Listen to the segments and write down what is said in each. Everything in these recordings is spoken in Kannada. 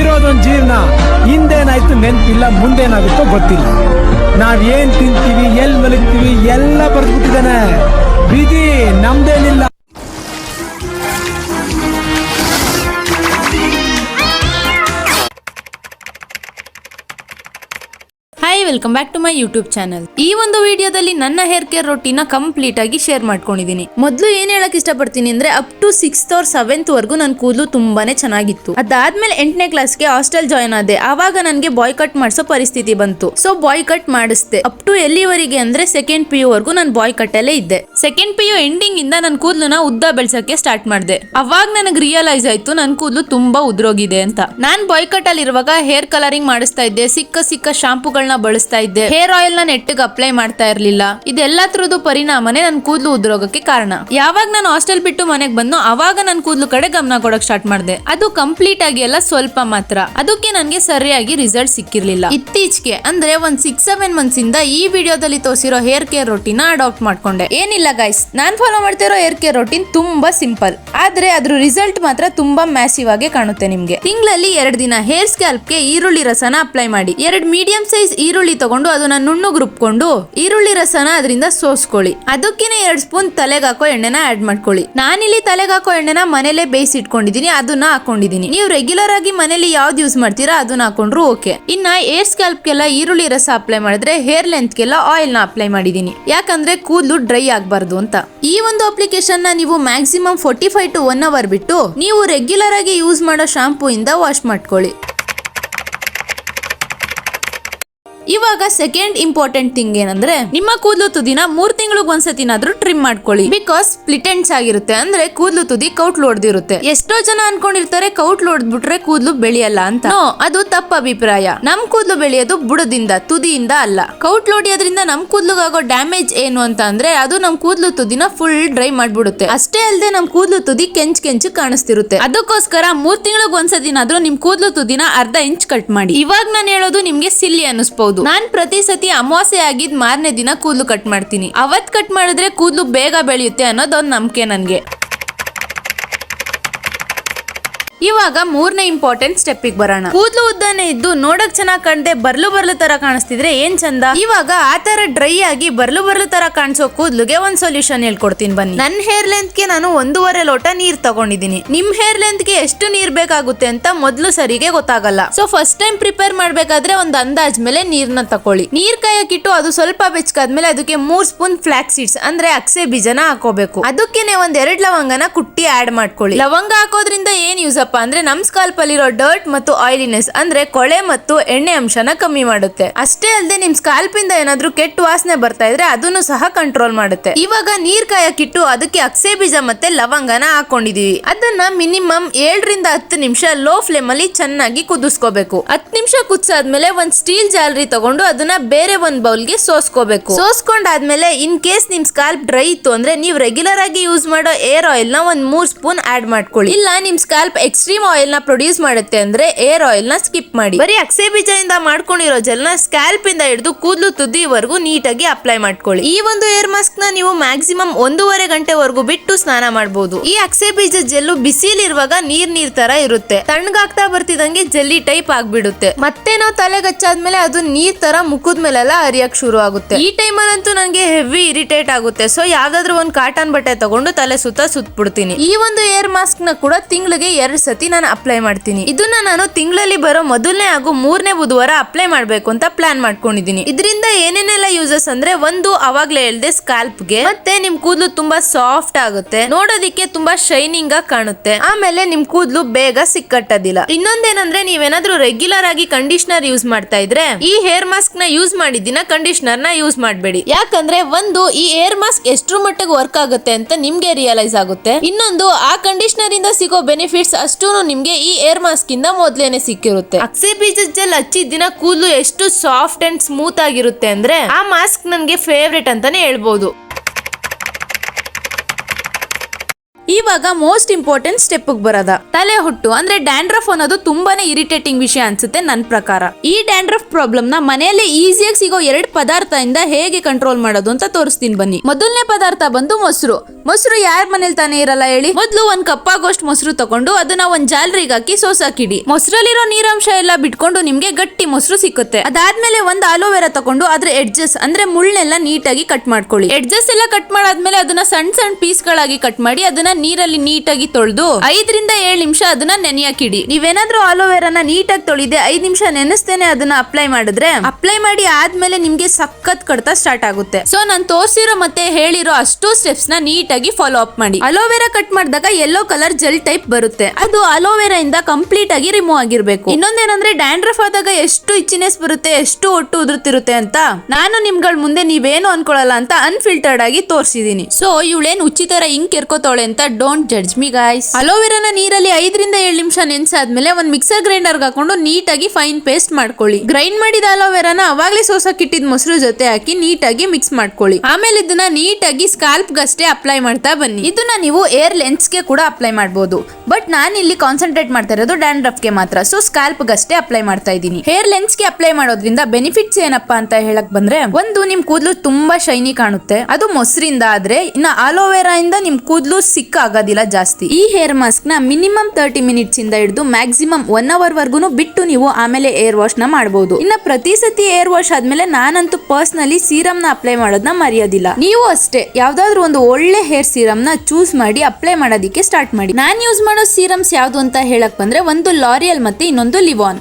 ಇರೋದೊಂದ್ ಜೀವನ ಹಿಂದೇನಾಯ್ತು ನೆನ್ಪಿಲ್ಲ ಮುಂದೇನಾಗುತ್ತೋ ಗೊತ್ತಿಲ್ಲ. ನಾವ್ ಏನ್ ತಿಂತೀವಿ, ಎಲ್ ಮಲಗ್ತೀವಿ, ಎಲ್ಲ ಬರ್ದ್ಬಿಟ್ಟಿದ್ದಾನೆ. ವಿಧಿ ನಮ್ದೇನಿಲ್ಲ. Welcome back to my YouTube channel ಈ ಒಂದು ವಿಡಿಯೋದಲ್ಲಿ ನನ್ನ ಹೇರ್ ಕೇರ್ ರೊಟ್ಟಿನ ಕಂಪ್ಲೀಟ್ ಆಗಿ ಶೇರ್ ಮಾಡ್ಕೊಂಡಿದ್ದೀನಿ ಮೊದಲು ಏನ್ ಹೇಳಕ್ ಇಷ್ಟಪಡ್ತೀನಿ ಅಂದ್ರೆ up to sixth or seventh ವರ್ಗು ನನ್ನ ಕೂದಲು ತುಂಬಾನೇ ಚೆನ್ನಾಗಿತ್ತು. ಅದಾದ್ಮೇಲೆ ಎಂಟನೇ ಕ್ಲಾಸ್ಗೆ ಹಾಸ್ಟೆಲ್ ಜಾಯ್ನ್ ಆದೆ. ಆವಾಗ ನನಗೆ ಬಾಯ್ ಕಟ್ ಮಾಡಿಸೋ ಪರಿಸ್ಥಿತಿ ಬಂತು. ಸೊ ಬಾಯ್ ಕಟ್ ಮಾಡಿಸ್ದೆ. ಅಪ್ ಟು ಎಲ್ಲಿವರೆಗೆ ಅಂದ್ರೆ ಸೆಕೆಂಡ್ ಪಿ ಯು ವರ್ಗು ನಾನು ಬಾಯ್ ಕಟ್ ಅಲ್ಲೇ ಇದ್ದೆ. ಸೆಕೆಂಡ್ ಪಿ ಯು ಎಂಡಿಂಗ್ ಇಂದ ನನ್ನ ಕೂದಲನ್ನ ಉದ್ದ ಬೆಳ್ಸಕ್ಕೆ ಸ್ಟಾರ್ಟ್ ಮಾಡಿದೆ. ಅವಾಗ ನನಗೆ ರಿಯಲೈಸ್ ಆಯ್ತು ನನ್ನ ಕೂದಲು ತುಂಬಾ ಉದ್ರೋಗಿದೆ ಅಂತ. ನಾನ್ ಬಾಯ್ ಕಟ್ ಅಲ್ಲಿರುವಾಗ ಹೇರ್ ಕಲರಿಂಗ್ ಮಾಡಿಸ್ತಾ ಇದ್ದೆ. ಸಿಕ್ಕ ಸಿಕ್ಕ ಶಾಂಪೂಗಳನ್ನ ಬಳಸ್ತಾ ಇದ್ದೆ. ಹೇರ್ ಆಯಿಲ್ನ ನೆಟ್ಟಿಗೆ ಅಪ್ಲೈ ಮಾಡ್ತಾ ಇರ್ಲಿಲ್ಲ. ಇದೆಲ್ಲತ್ರದ್ದು ಪರಿಣಾಮನೇ ನನ್ ಕೂದಲು ಉದ್ರೋಗಕ್ಕೆ ಕಾರಣ. ಯಾವಾಗ ನಾನು ಹಾಸ್ಟೆಲ್ ಬಿಟ್ಟು ಮನೆಗೆ ಬಂದು ಅವಾಗ ನನ್ನ ಕೂದಲು ಕಡೆ ಗಮನ ಕೊಡಕ್ ಸ್ಟಾರ್ಟ್ ಮಾಡಿದೆ. ಅದು ಕಂಪ್ಲೀಟ್ ಆಗಿ ಎಲ್ಲ ಸ್ವಲ್ಪ ಮಾತ್ರ. ಅದಕ್ಕೆ ನನಗೆ ಸರಿಯಾಗಿ ರಿಸಲ್ಟ್ ಸಿಕ್ಕಿರ್ಲಿಲ್ಲ. ಇತ್ತೀಚೆಗೆ ಅಂದ್ರೆ ಒಂದ್ ಸಿಕ್ಸ್ ಸೆವೆನ್ ಮಂತ್ಸ್ ಇಂದ ಈ ವಿಡಿಯೋದಲ್ಲಿ ತೋರಿಸಿರೋ ಹೇರ್ ಕೇರ್ ರೊಟ್ಟಿನ ಅಡಾಪ್ಟ್ ಮಾಡ್ಕೊಂಡೆ. ಏನಿಲ್ಲ ಗೈಸ್ ನಾನ್ ಫಾಲೋ ಮಾಡ್ತಿರೋ ಹೇರ್ ಕೇರ್ ರೊಟೀನ್ ತುಂಬಾ ಸಿಂಪಲ್ ಆದ್ರೆ ಅದ್ರ ರಿಸಲ್ಟ್ ಮಾತ್ರ ತುಂಬಾ ಮ್ಯಾಸಿವ್ ಆಗಿ ಕಾಣುತ್ತೆ ನಿಮ್ಗೆ. ತಿಂಗಳಲ್ಲಿ ಎರಡ್ ದಿನ ಹೇರ್ ಸ್ಕ್ಯಾಲ್ಪ್ಗೆ ಈರುಳ್ಳಿ ರಸನ ಅಪ್ಲೈ ಮಾಡಿ. ಎರಡ್ ಮೀಡಿಯಂ ಸೈಜ್ ಈರುಳ್ಳಿ ತಗೊಂಡು ಅದನ್ನ ನುಣ್ಣಗ್ ರುಬ್ಕೊಂಡು ಈರುಳ್ಳಿ ರಸನ ಅದರಿಂದ ಸೋಸ್ಕೊಳ್ಳಿ. ಅದಕ್ಕಿನ ಎರಡು ಸ್ಪೂನ್ ತಲೆಗೆ ಹಾಕೋ ಎಣ್ಣೆನ ಆಡ್ ಮಾಡ್ಕೊಳ್ಳಿ. ನಾನಿಲ್ಲಿ ತಲೆಗೆ ಹಾಕೋ ಎಣ್ಣೆನ ಮನೇಲೆ ಬೇಯಿಸಿ ಇಟ್ಕೊಂಡಿದೀನಿ ಅದನ್ನ ಹಾಕೊಂಡಿದೀನಿ. ನೀವು ರೆಗ್ಯುಲರ್ ಆಗಿ ಮನೇಲಿ ಯಾವ್ದು ಯೂಸ್ ಮಾಡ್ತೀರಾ ಅದನ್ನ ಹಾಕೊಂಡ್ರು ಓಕೆ ಇನ್ನ ಏರ್ ಸ್ಕ್ಯಾಲ್ಪ್ಗೆಲ್ಲ ಈರುಳ್ಳಿ ರಸ ಅಪ್ಲೈ ಮಾಡಿದ್ರೆ ಹೇರ್ ಲೆಂತ್ಗೆಲ್ಲ ಆಯಿಲ್ನ ಅಪ್ಲೈ ಮಾಡಿದೀನಿ. ಯಾಕಂದ್ರೆ ಕೂದಲು ಡ್ರೈ ಆಗಬಾರ್ದು ಅಂತ. ಈ ಒಂದು ಅಪ್ಲಿಕೇಶನ್ನ ನೀವು maximum forty five to one hour ಬಿಟ್ಟು ನೀವು ರೆಗ್ಯುಲರ್ ಆಗಿ ಯೂಸ್ ಮಾಡೋ ಶಾಂಪೂ ಇಂದ ವಾಶ್ ಮಾಡ್ಕೊಳ್ಳಿ. ಇವಾಗ ಸೆಕೆಂಡ್ ಇಂಪಾರ್ಟೆಂಟ್ ಥಿಂಗ್ ಏನಂದ್ರೆ, ನಿಮ್ಮ ಕೂದಲು ತುದಿನ ಮೂರ್ ತಿಂಗಳಿಗೆ ಒಂದ್ಸತಿನಾದ್ರೂ ಟ್ರಿಮ್ ಮಾಡ್ಕೊಳ್ಳಿ. ಬಿಕಾಸ್ ಸ್ಪ್ಲಿಟೆಂಟ್ಸ್ ಆಗಿರುತ್ತೆ ಅಂದ್ರೆ ಕೂದಲು ತುದಿ ಕೌಟ್ ಹೊಡೆದಿರುತ್ತೆ ಎಷ್ಟೋ ಜನ ಅನ್ಕೊಂಡಿರ್ತಾರೆ ಕೌಟ್ಲು ಹೊಡೆದ್ಬಿಟ್ರೆ ಕೂದಲು ಬೆಳೆಯಲ್ಲ ಅಂತ. ಅದು ತಪ್ಪ ಅಭಿಪ್ರಾಯ. ನಮ್ ಕೂದಲು ಬೆಳೆಯೋದು ಬುಡದಿಂದ, ತುದಿಯಿಂದ ಅಲ್ಲ. ಕೌಟ್ ಹೊಡಿಯೋದ್ರಿಂದ ನಮ್ ಕೂದಲುಗಾಗೋ ಡ್ಯಾಮೇಜ್ ಏನು ಅಂತ ಅಂದ್ರೆ, ಅದು ನಮ್ ಕೂದಲು ತುದಿನ ಫುಲ್ ಡ್ರೈ ಮಾಡ್ಬಿಡುತ್ತೆ. ಅಷ್ಟೇ ಅಲ್ಲದೆ ನಮ್ ಕೂದಲು ತುದಿ ಕೆಂಚ್ ಕೆಂಚು ಕಾಣಿಸ್ತಿರುತ್ತೆ. ಅದಕ್ಕೋಸ್ಕರ ಮೂರ್ ತಿಂಗಳಿಗೆ ಒಂದ್ಸತಿನಾದ್ರೂ ನಿಮ್ ಕೂದಲು ತುದಿನ ಅರ್ಧ ಇಂಚ್ ಕಟ್ ಮಾಡಿ. ಇವಾಗ ನಾನು ಹೇಳೋದು ನಿಮ್ಗೆ ಸಿಲ್ಲಿ ಅನಿಸ್ಬಹುದು ನಾನ್ ಪ್ರತಿ ಸತಿ ಅಮಾವಾಸ್ಯೆ ಆಗಿದ್ ಮಾರನೇ ದಿನ ಕೂದಲು ಕಟ್ ಮಾಡ್ತೀನಿ. ಅವತ್ ಕಟ್ ಮಾಡಿದ್ರೆ ಕೂದಲು ಬೇಗ ಬೆಳೆಯುತ್ತೆ ಅನ್ನೋದೊಂದು ನಂಬಿಕೆ ನನ್ಗೆ. ಇವಾಗ ಮೂರನೇ ಇಂಪಾರ್ಟೆಂಟ್ ಸ್ಟೆಪ್ಪಿಗೆ ಬರೋಣ. ಕೂದಲು ಉದ್ದನೆ ಇದ್ದು ನೋಡಕ್ ಚೆನ್ನಾಗ್ ಕಾಣದೆ ಬರ್ಲು ಬರ್ಲು ತರ ಕಾಣಿಸ್ತಿದ್ರೆ ಏನ್ ಚಂದ? ಇವಾಗ ಆತರ ತರ ಡ್ರೈ ಆಗಿ ಬರ್ಲು ಬರ್ಲು ತರ ಕಾಣಿಸೋ ಕೂದಲುಗೆ ಒಂದ್ ಸೊಲ್ಯೂಷನ್ ಹೇಳ್ಕೊಡ್ತೀನಿ ಬನ್ನಿ. ನನ್ನ ಹೇರ್ ಲೆಂತ್ಗೆ ನಾನು ಒಂದೂವರೆ ಲೋಟ ನೀರ್ ತಗೊಂಡಿದ್ದೀನಿ. ನಿಮ್ ಹೇರ್ ಲೆಂತ್ಗೆ ಎಷ್ಟು ನೀರ್ ಬೇಕಾಗುತ್ತೆ ಅಂತ ಮೊದ್ಲು ಸರಿಗೆ ಗೊತ್ತಾಗಲ್ಲ. ಸೊ ಫಸ್ಟ್ ಟೈಮ್ ಪ್ರಿಪೇರ್ ಮಾಡ್ಬೇಕಾದ್ರೆ ಒಂದ್ ಅಂದಾಜ್ ಮೇಲೆ ನೀರ್ನ ತಕೊಳ್ಳಿ. ನೀರ್ ಕಾಯಕ್ಕಿಟ್ಟು ಅದು ಸ್ವಲ್ಪ ಬೆಚ್ಚಗಾದ್ಮೇಲೆ ಅದಕ್ಕೆ ಮೂರ್ ಸ್ಪೂನ್ ಫ್ಲಾಕ್ ಸೀಡ್ಸ್ ಅಂದ್ರೆ ಅಕ್ಸೆ ಬೀಜನ ಹಾಕೋಬೇಕು ಅದಕ್ಕೇನೆ ಒಂದ್ ಎರಡ್ ಲವಂಗನ ಕುಟ್ಟಿ ಆಡ್ ಮಾಡ್ಕೊಳ್ಳಿ. ಲವಂಗ ಹಾಕೋದ್ರಿಂದ ಏನ್ ಯೂಸ್ ಅಪ್ಪ ಅಂದ್ರೆ ನಮ್ ಸ್ಕಾಲ್ಪ್ ಅಲ್ಲಿರೋ ಡರ್ಟ್ ಮತ್ತು ಆಯಿಲಿನೆಸ್ ಅಂದ್ರೆ ಕೊಳೆ ಮತ್ತು ಎಣ್ಣೆ ಅಂಶನ ಕಮ್ಮಿ ಮಾಡುತ್ತೆ. ಅಷ್ಟೇ ಅಲ್ಲದೆ ನಿಮ್ ಸ್ಕಾಲ್ಪ್ ಇಂದ ಏನಾದ್ರೂ ಕೆಟ್ಟ ವಾಸನೆ ಬರ್ತಾ ಇದ್ರೆ ಅದನ್ನು ಸಹ ಕಂಟ್ರೋಲ್ ಮಾಡುತ್ತೆ. ಇವಾಗ ನೀರ್ ಕಾಯಕ್ಕಿಟ್ಟು ಅದಕ್ಕೆ ಅಕ್ಸೆ ಬೀಜ ಮತ್ತೆ ಲವಂಗನ ಹಾಕೊಂಡಿದೀವಿ. ಅದನ್ನ ಮಿನಿಮಮ್ ಏಳರಿಂದ ಹತ್ತು ನಿಮಿಷ ಲೋ ಫ್ಲೇಮ್ ಅಲ್ಲಿ ಚೆನ್ನಾಗಿ ಕುದಿಸ್ಕೋಬೇಕು. ಹತ್ತು ನಿಮಿಷ ಕುದಿಸಾದ್ಮೇಲೆ ಒಂದ್ ಸ್ಟೀಲ್ ಜಾಲರಿ ತಗೊಂಡು ಅದನ್ನ ಬೇರೆ ಒಂದ್ ಬೌಲ್ಗೆ ಸೋಸ್ಕೋಬೇಕು. ಸೋಸ್ಕೊಂಡಾದ್ಮೇಲೆ ಇನ್ ಕೇಸ್ ನಿಮ್ ಸ್ಕಾಲ್ಪ್ ಡ್ರೈ ಇತ್ತು ಅಂದ್ರೆ ನೀವು ರೆಗ್ಯುಲರ್ ಆಗಿ ಯೂಸ್ ಮಾಡೋ ಏರ್ ಆಯಿಲ್ನ ಒಂದ್ ಮೂರ್ ಸ್ಪೂನ್ ಆಡ್ ಮಾಡ್ಕೊಳ್ಳಿ. ಇಲ್ಲ, ನಿಮ್ ಸ್ಕಾಲ್ಪ್ ಎಕ್ಸ್ಟ್ರೀಮ್ ಆಯಿಲ್ನ ಪ್ರೊಡ್ಯೂಸ್ ಮಾಡುತ್ತೆ ಅಂದ್ರೆ ಏರ್ ಆಯಿಲ್ನ ಸ್ಕಿಪ್ ಮಾಡಿ. ಬರೀ ಅಕ್ಸೆ ಬೀಜದಿಂದ ಮಾಡ್ಕೊಂಡಿರೋ ಜೆಲ್ನ ಸ್ಕ್ಯಾಲ್ಪ್ ಇಂದ ಹಿಡಿದು ಕೂದಲು ತುದಿವರೆಗೂ ನೀಟಾಗಿ ಅಪ್ಲೈ ಮಾಡ್ಕೊಳ್ಳಿ. ಈ ಒಂದು ಏರ್ ಮಾಸ್ಕ್ನ ನೀವು ಮ್ಯಾಕ್ಸಿಮಮ್ ಒಂದೂವರೆ ಗಂಟೆವರೆಗೂ ಬಿಟ್ಟು ಸ್ನಾನ ಮಾಡಬಹುದು ಈ ಅಕ್ಸೆ ಬೀಜ ಜೆಲ್ಲು ಬಿಸಿಲಿರುವಾಗ ನೀರ್ ನೀರ್ ತರ ಇರುತ್ತೆ. ತಣ್ಣಗಾಗ್ತಾ ಬರ್ತಿದಂಗೆ ಜೆಲ್ಲಿ ಟೈಪ್ ಆಗ್ಬಿಡುತ್ತೆ. ಮತ್ತೆ ನಾವು ತಲೆಗಚ್ಚಾದ್ಮೇಲೆ ಅದು ನೀರ್ ತರ ಮುಖದ ಮೇಲೆಲ್ಲ ಹರಿಯಕ್ ಶುರು ಆಗುತ್ತೆ. ಈ ಟೈಮಲ್ಲಂತೂ ನಂಗೆ ಹೆವಿ ಇರಿಟೇಟ್ ಆಗುತ್ತೆ. ಸೊ ಯಾವ್ದಾದ್ರು ಒಂದ್ ಕಾಟನ್ ಬಟ್ಟೆ ತಗೊಂಡು ತಲೆ ಸುತ್ತ ಸುತ್ಬಿಡ್ತೀನಿ. ಈ ಒಂದು ಏರ್ ಮಾಸ್ಕ್ನ ಕೂಡ ತಿಂಗಳಿಗೆ ಎರಡ್ ಸತಿ ನಾನು ಅಪ್ಲೈ ಮಾಡ್ತೀನಿ. ಇದನ್ನ ನಾನು ತಿಂಗಳಲ್ಲಿ ಬರೋ ಮೊದಲನೇ ಹಾಗೂ ಮೂರನೇ ಬುಧವಾರ ಅಪ್ಲೈ ಮಾಡ್ಬೇಕು ಅಂತ ಪ್ಲಾನ್ ಮಾಡ್ಕೊಂಡಿದೀನಿ ಇದರಿಂದ ಏನೇನೆಲ್ಲ ಯೂಸಸ್ ಅಂದ್ರೆ ಒಂದು, ಅವಾಗ್ಲೇ ಹೇಳ್ದೆ ಸ್ಕಾಲ್ಪ್ಗೆ ಮತ್ತೆ ನಿಮ್ ಕೂದಲು ತುಂಬಾ ಸಾಫ್ಟ್ ಆಗುತ್ತೆ. ನೋಡೋದಿಕ್ಕೆ ತುಂಬಾ ಶೈನಿಂಗ್ ಆಗಿ ಕಾಣುತ್ತೆ. ಆಮೇಲೆ ನಿಮ್ ಕೂದಲು ಬೇಗ ಸಿಕ್ಕಟ್ಟದಿಲ್ಲ. ಇನ್ನೊಂದೇನಂದ್ರೆ ನೀವೇನಾದ್ರೂ ರೆಗ್ಯುಲರ್ ಆಗಿ ಕಂಡೀಷನರ್ ಯೂಸ್ ಮಾಡ್ತಾ ಇದ್ರೆ, ಈ ಹೇರ್ ಮಾಸ್ಕ್ನ ಯೂಸ್ ಮಾಡಿದಿನ ಕಂಡೀಷನರ್ನ ಯೂಸ್ ಮಾಡಬೇಡಿ. ಯಾಕಂದ್ರೆ ಒಂದು, ಈ ಹೇರ್ ಮಾಸ್ಕ್ ಎಷ್ಟು ಮಟ್ಟಿಗೆ ವರ್ಕ್ ಆಗುತ್ತೆ ಅಂತ ನಿಮ್ಗೆ ರಿಯಲೈಸ್ ಆಗುತ್ತೆ. ಇನ್ನೊಂದು, ಆ ಕಂಡೀಷನರ್ ಇಂದ ಸಿಗೋ ಬೆನಿಫಿಟ್ಸ್ ಅಷ್ಟೂ ನಿಮ್ಗೆ ಈ ಏರ್ ಮಾಸ್ಕ್ ಇಂದ ಮೊದ್ಲೇನೆ ಸಿಕ್ಕಿರುತ್ತೆ. ಅಕ್ಸೆ ಜೆಲ್ ಹಚ್ಚಿದ ದಿನ ಕೂದಲು ಎಷ್ಟು ಸಾಫ್ಟ್ ಅಂಡ್ ಸ್ಮೂತ್ ಆಗಿರುತ್ತೆ ಅಂದ್ರೆ ಆ ಮಾಸ್ಕ್ ನನ್ಗೆ ಫೇವ್ರೆಟ್ ಅಂತಾನೆ ಹೇಳ್ಬೋದು. ಇವಾಗ ಮೋಸ್ಟ್ ಇಂಪಾರ್ಟೆಂಟ್ ಸ್ಟೆಪ್ ಬರದ. ತಲೆ ಹುಟ್ಟು, ಅಂದ್ರೆ ಡ್ಯಾಂಡ್ರಫ್ ಅನ್ನೋದು ತುಂಬಾನೇ ಇರಿಟೇಟಿಂಗ್ ವಿಷಯ ಅನ್ಸುತ್ತೆ ನನ್ ಪ್ರಕಾರ. ಈ ಡ್ಯಾಂಡ್ರಫ್ ಪ್ರಾಬ್ಲಮ್ನ ಮನೆಯಲ್ಲೇ ಈಸಿಯಾಗಿ ಸಿಗೋ ಎರಡು ಪದಾರ್ಥದಿಂದ ಹೇಗೆ ಕಂಟ್ರೋಲ್ ಮಾಡೋದು ಅಂತ ತೋರಿಸ್ತೀನಿ ಬನ್ನಿ. ಮೊದಲನೇ ಪದಾರ್ಥ ಬಂದು ಮೊಸರು. ಮೊಸರು ಯಾರ ಮನೇಲಿ ತಾನೇ ಇರಲ್ಲ ಹೇಳಿ? ಮೊದ್ಲು ಒಂದ್ ಕಪ್ ಆಗೋಷ್ಟು ಮೊಸರು ತಗೊಂಡು ಅದನ್ನ ಒಂದ್ ಜಾಲರಿಗೆ ಹಾಕಿ ಸೋಸಾಕಿಡಿ. ಮೊಸರಲ್ಲಿರೋ ನೀರಾಂಶ ಎಲ್ಲ ಬಿಟ್ಕೊಂಡು ನಿಮ್ಗೆ ಗಟ್ಟಿ ಮೊಸರು ಸಿಕ್ಕುತ್ತೆ. ಅದಾದ್ಮೇಲೆ ಒಂದ್ ಆಲೋವೆರಾ ತಗೊಂಡು ಅದ್ರ ಎಡ್ಜಸ್ ಅಂದ್ರೆ ಮುಳ್ಳೆಲ್ಲ ನೀಟಾಗಿ ಕಟ್ ಮಾಡ್ಕೊಳ್ಳಿ. ಎಡ್ಜಸ್ ಎಲ್ಲ ಕಟ್ ಮಾಡಾದ್ಮೇಲೆ ಅದನ್ನ ಸಣ್ಣ ಸಣ್ಣ ಪೀಸ್ ಗಳಾಗಿ ಕಟ್ ಮಾಡಿ ಅದನ್ನ ನೀರಲ್ಲಿ ನೀಟಾಗಿ ತೊಳೆದು ಐದರಿಂದ ಏಳು ನಿಮಿಷ ಅದನ್ನ ನೆನೆಯಾಕಿಡಿ. ನೀವೇನಾದ್ರೂ ಆಲೋವೆರಾನ ನೀಟಾಗಿ ತೊಳಿದೆ ಐದ್ ನಿಮಿಷ ನೆನೆಸ್ತೇನೆ ಅದನ್ನ ಅಪ್ಲೈ ಮಾಡಿದ್ರೆ ಅಪ್ಲೈ ಮಾಡಿ ಆದ್ಮೇಲೆ ನಿಮ್ಗೆ ಸಖತ್ ಕಡ್ತ ಸ್ಟಾರ್ಟ್ ಆಗುತ್ತೆ. ಸೊ ನಾನು ತೋರಿಸಿರೋ ಮತ್ತೆ ಹೇಳಿರೋ ಅಷ್ಟು ಸ್ಟೆಪ್ಸ್ನ ನೀಟಾಗಿ ಫಾಲೋ ಅಪ್ ಮಾಡಿ. ಅಲೋವೆರಾ ಕಟ್ ಮಾಡಿದಾಗ ಯೆಲ್ಲೋ ಕಲರ್ ಜೆಲ್ ಟೈಪ್ ಬರುತ್ತೆ. ಅದು ಅಲೋವೆರಾ ಇಂದ ಕಂಪ್ಲೀಟ್ ಆಗಿ ರಿಮೂವ್ ಆಗಿರ್ಬೇಕು. ಇನ್ನೊಂದೇನಂದ್ರೆ ಡ್ಯಾಂಡ್ರಫ್ ಆದಾಗ ಎಷ್ಟು ಇಚ್ಚಿನೆಸ್ ಬರುತ್ತೆ, ಎಷ್ಟು ಒಟ್ಟು ಉದುರುತ್ತಿರುತ್ತೆ ಅಂತ ನಾನು ನಿಮ್ಗಳ ಮುಂದೆ ನೀವೇನು ಅನ್ಕೊಳಲ್ಲ ಅಂತ ಅನ್ಫಿಲ್ಟರ್ಡ್ ಆಗಿ ತೋರಿಸಿದೀನಿ. ಸೊ ಇವಳೇನ್ ಉಚಿತರ ಹಿಂಗ್ ಕೆರ್ಕೋತಾಳೆ ಅಂತ ಡೋಂಟ್ ಜಡ್ಜ್ ಮಿ ಗಾಯ್ಸ್ ಅಲೋವೆರಾನ ನೀರಲ್ಲಿ ಐದರಿಂದ ಏಳು ನಿಮಿಷ ನೆನ್ಸಾದ್ಮೇಲೆ ಒಂದ್ ಮಿಕ್ಸರ್ ಗ್ರೈಂಡರ್ ಹಾಕೊಂಡು ನೀಟಾಗಿ ಫೈನ್ ಪೇಸ್ಟ್ ಮಾಡ್ಕೊಳ್ಳಿ. ಗ್ರೈಂಡ್ ಮಾಡಿದ ಅಲೋವೆರಾನ ಅವಾಗ್ಲೇ ಸೋಸಕ್ಕಿಟ್ಟಿದ್ ಮೊಸರು ಜೊತೆ ಹಾಕಿ ನೀಟಾಗಿ ಮಿಕ್ಸ್ ಮಾಡ್ಕೊಳ್ಳಿ. ಆಮೇಲೆ ಇದನ್ನ ನೀಟಾಗಿ ಸ್ಕಾಲ್ಪ್ ಗಷ್ಟೇ ಅಪ್ಲೈ ಮಾಡ್ತಾ ಬನ್ನಿ. ಇದನ್ನ ನೀವು ಏರ್ ಲೆನ್ಸ್ಗೆ ಕೂಡ ಅಪ್ಲೈ ಮಾಡಬಹುದು ಬಟ್ ನಾನು ಇಲ್ಲಿ ಕಾನ್ಸಂಟ್ರೇಟ್ ಮಾಡ್ತಾ ಇರೋದು ಡ್ಯಾಂಡ್ರಫ್ಗೆ ಮಾತ್ರ. ಸೊ ಗಷ್ಟೇ ಅಪ್ಲೈ ಮಾಡ್ತಾ ಇದ್ದೀನಿ. ಹೇರ್ ಲೆನ್ಸ್ಗೆ ಅಪ್ಲೈ ಮಾಡೋದ್ರಿಂದ ಬೆನಿಫಿಟ್ಸ್ ಏನಪ್ಪಾ ಅಂತ ಹೇಳಕ್ ಬಂದ್ರೆ, ಒಂದು ನಿಮ್ ಕೂದಲು ತುಂಬಾ ಶೈನಿ ಕಾಣುತ್ತೆ. ಅದು ಮೊಸರಿಂದ ಆದ್ರೆ, ಇನ್ನ ಆಲೋವೆರಾ ಇಂದ ನಿಮ್ ಕೂದಲು ಸಿಕ್ಕ ಆಗೋದಿಲ್ಲ ಜಾಸ್ತಿ. ಈ ಹೇರ್ ಮಾಸ್ಕ್ನ ಮಿನಿಮಮ್ ತರ್ಟಿ ಮಿನಿಟ್ಸ್ ಇಂದ ಹಿಡಿದು ಮ್ಯಾಕ್ಸಿಮಮ್ ಒನ್ ಅವರ್ ವರ್ಗುನು ಬಿಟ್ಟು ನೀವು ಆಮೇಲೆ ಏರ್ ವಾಶ್ನ ಮಾಡಬಹುದು ಇನ್ನ ಪ್ರತಿ ಸತಿ ಏರ್ ವಾಶ್ ಆದ್ಮೇಲೆ ನಾನಂತೂ ಪರ್ಸ್ನಲಿ ಸೀರಮ್ನ ಅಪ್ಲೈ ಮಾಡೋದನ್ನ ಮರೆಯೋದಿಲ್ಲ. ನೀವು ಅಷ್ಟೇ, ಯಾವ್ದಾದ್ರು ಒಂದು ಒಳ್ಳೆ ಹೇರ್ ಸೀರಮ್ನ ಚೂಸ್ ಮಾಡಿ ಅಪ್ಲೈ ಮಾಡೋದಕ್ಕೆ ಸ್ಟಾರ್ಟ್ ಮಾಡಿ. ನಾನು ಯೂಸ್ ಮಾಡೋ ಸೀರಮ್ಸ್ ಯಾವುದು ಅಂತ ಹೇಳಕ್ ಬಂದ್ರೆ ಒಂದು ಲಾರಿಯಲ್ ಮತ್ತೆ ಇನ್ನೊಂದು ಲಿವಾನ್.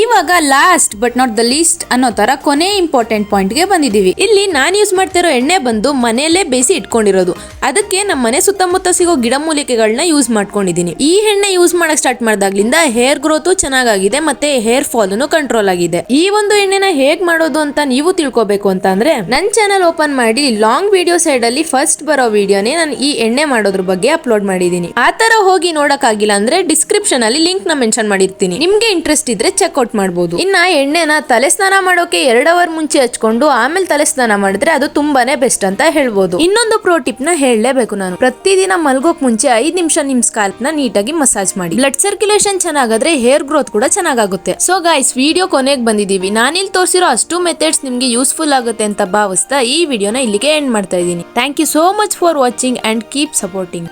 ಇವಾಗ last but not the least ಅನ್ನೋ ತರ ಕೊನೆ ಇಂಪಾರ್ಟೆಂಟ್ ಪಾಯಿಂಟ್ಗೆ ಬಂದಿದೀವಿ ಇಲ್ಲಿ ನಾನು ಯೂಸ್ ಮಾಡ್ತಿರೋ ಎಣ್ಣೆ ಬಂದು ಮನೆಯಲ್ಲೇ ಬೇಯಿಸಿ ಇಟ್ಕೊಂಡಿರೋದು. ಅದಕ್ಕೆ ನಮ್ಮ ಮನೆ ಸುತ್ತಮುತ್ತ ಸಿಗೋ ಗಿಡಮೂಲಿಕೆಗಳನ್ನ ಯೂಸ್ ಮಾಡ್ಕೊಂಡಿದ್ದೀನಿ ಈ ಎಣ್ಣೆ ಯೂಸ್ ಮಾಡಕ್ ಸ್ಟಾರ್ಟ್ ಮಾಡಿದಾಗ್ಲಿಂದ ಹೇರ್ ಗ್ರೋತು ಚೆನ್ನಾಗಾಗಿದೆ ಮತ್ತೆ ಹೇರ್ ಫಾಲ್ನು ಕಂಟ್ರೋಲ್ ಆಗಿದೆ. ಈ ಒಂದು ಎಣ್ಣೆನ ಹೇಗ್ ಮಾಡೋದು ಅಂತ ನೀವು ತಿಳ್ಕೊಬೇಕು ಅಂತ ಅಂದ್ರೆ ನನ್ ಚಾನಲ್ ಓಪನ್ ಮಾಡಿ ಲಾಂಗ್ ವಿಡಿಯೋ ಸೈಡ್ ಅಲ್ಲಿ ಫಸ್ಟ್ ಬರೋ ವಿಡಿಯೋನೇ ನಾನು ಈ ಎಣ್ಣೆ ಮಾಡೋದ್ರ ಬಗ್ಗೆ ಅಪ್ಲೋಡ್ ಮಾಡಿದೀನಿ. ಆ ತರ ಹೋಗಿ ನೋಡಕ್ ಆಗಿಲ್ಲ ಅಂದ್ರೆ ಡಿಸ್ಕ್ರಿಪ್ಷನ್ ಅಲ್ಲಿ ಲಿಂಕ್ನ ಮೆನ್ಷನ್ ಮಾಡಿರ್ತೀನಿ. ನಿಮ್ಗೆ ಇಂಟ್ರೆಸ್ಟ್ ಇದ್ರೆ ಚೆಕ್ಔಟ್ ಮಾಡಬಹುದು ಇನ್ನ ಎಣ್ಣೆನ ತಲೆ ಸ್ನಾನ ಮಾಡೋಕೆ ಎರಡ್ ಅವರ್ ಮುಂಚೆ ಹಚ್ಕೊಂಡು ಆಮೇಲೆ ತಲೆ ಸ್ನಾನ ಮಾಡಿದ್ರೆ ಅದು ತುಂಬಾನೇ ಬೆಸ್ಟ್ ಅಂತ ಹೇಳ್ಬೋದು. ಇನ್ನೊಂದು ಪ್ರೋ ಟಿಪ್ನ ಹೇಳಲೇಬೇಕು ನಾನು. ಪ್ರತಿದಿನ ಮಲ್ಗೋಕ್ ಮುಂಚೆ ಐದ್ ನಿಮಿಷ ನಿಮ್ ಸ್ಕಾಲ್ಪ್ನ ನೀಟಾಗಿ ಮಸಾಜ್ ಮಾಡಿ. ಬ್ಲಡ್ ಸರ್ಕ್ಯುಲೇಷನ್ ಚೆನ್ನಾಗಾದ್ರೆ ಹೇರ್ ಗ್ರೋತ್ ಕೂಡ ಚೆನ್ನಾಗುತ್ತೆ ಸೊ ಗೈಸ್ ವಿಡಿಯೋ ಕೊನೆಗೆ ಬಂದಿದೀವಿ. ನಾನಿಲ್ಲಿ ತೋರಿಸಿರೋ ಅಷ್ಟು ಮೆಥಡ್ಸ್ ನಿಮ್ಗೆ ಯೂಸ್ಫುಲ್ ಆಗುತ್ತೆ ಅಂತ ಭಾವಿಸ್ತಾ ಈ ವಿಡಿಯೋನ ಇಲ್ಲಿಗೆ ಎಂಡ್ ಮಾಡ್ತಾ ಇದ್ದೀನಿ. Thank you so much for watching and keep supporting